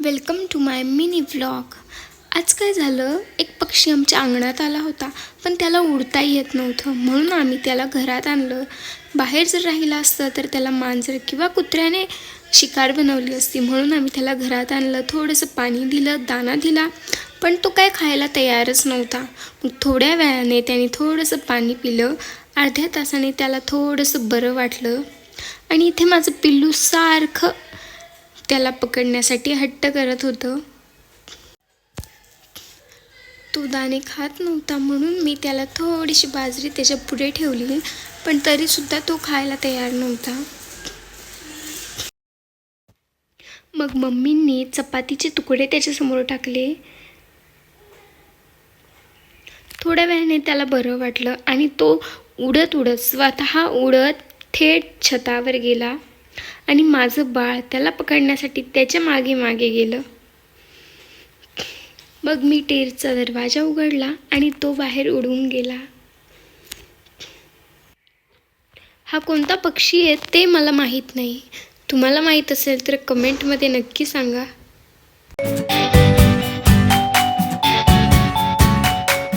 Welcome to my mini vlog आज काय झालं? एक पक्षी आमच्या अंगणात आला होता पण त्याला उडता येत नव्हतं. म्हणून आम्ही त्याला घरात आणलं. बाहेर जर राहिलं असतं तर त्याला मांजर किंवा कुत्र्याने शिकार बनवली असती. म्हणून आम्ही त्याला घरात आणलं. थोडंसं पाणी दिलं दाणा दिला पण तो काय खायला तयारच नव्हता. मग थोड्या वेळाने त्याने थोडंसं पाणी पिलं. अर्ध्या तासाने त्याला थोडंसं बरं वाटलं. आणि इथे माझं पिल्लू सारखं त्याला पकडण्यासाठी हट्ट करत होतं. तो दाणे खात नव्हता म्हणून मी त्याला थोडीशी बाजरी त्याच्या पुढे ठेवली पण तरीसुद्धा तो खायला तयार नव्हता. मग मम्मींनी चपातीचे तुकडे त्याच्यासमोर टाकले. थोड्या वेळाने त्याला बरं वाटलं आणि तो उडत उडत स्वतः उडत थेट छतावर गेला. आणि माझं बाळ त्याला पकडण्यासाठी त्याच्यामागे मागे गेलं. मग मी टेरचा दरवाजा उघडला आणि तो बाहेर उडून गेला. हा कोणता पक्षी आहे ते मला माहीत नाही. तुम्हाला माहीत असेल तर कमेंटमध्ये नक्की सांगा.